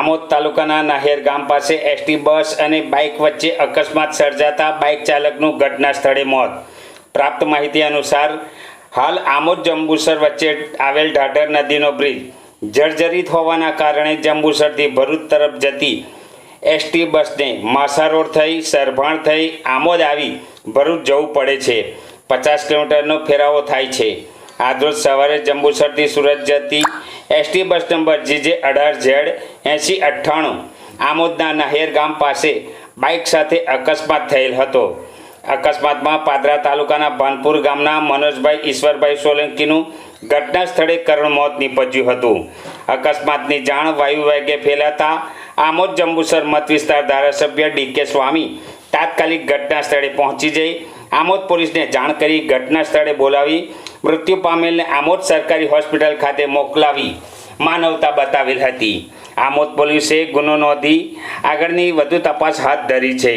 આમોદ તાલુકાના નાહેર ગામ પાસે એસટી બસ અને બાઇક વચ્ચે અકસ્માત સર્જાતા બાઇક ચાલકનું ઘટના સ્થળે મોત. પ્રાપ્ત માહિતી અનુસાર, હાલ આમોદ જંબુસર વચ્ચે આવેલ ઢાઢર નદીનો બ્રિજ જર્જરિત હોવાના કારણે જંબુસરથી ભરૂચ તરફ જતી એસટી બસને માસા રોડ થઈ, સરભાણ થઈ આમોદ આવી ભરૂચ જવું પડે છે. પચાસ કિલોમીટરનો ફેરાવો થાય છે. આજરોજ સવારે જંબુસરથી સુરત જતી એસટી બસ નંબર જીજે અઢાર ઝેડ એંસી અઠ્ઠાણું આમોદના નહેર ગામ પાસે બાઇક સાથે અકસ્માત થયેલ હતો. અકસ્માતમાં પાદરા તાલુકાના ભાનપુર ગામના મનોજભાઈ ઈશ્વરભાઈ સોલંકીનું ઘટના સ્થળે કરુણ મોત નીપજ્યું હતું. અકસ્માતની જાણ વાયુ વેગે ફેલાતા આમોદ જંબુસર મત વિસ્તાર ધારાસભ્ય ડીકે સ્વામી તાત્કાલિક ઘટના સ્થળે પહોંચી જઈ આમોદ પોલીસને જાણ કરી ઘટના સ્થળે બોલાવી મૃત્યુ પામેલને આમોદ સરકારી હોસ્પિટલ ખાતે મોકલાવી માનવતા બતાવેલ હતી. આમોદ પોલીસે ગુનો નોંધી આગળની વધુ તપાસ હાથ ધરી છે.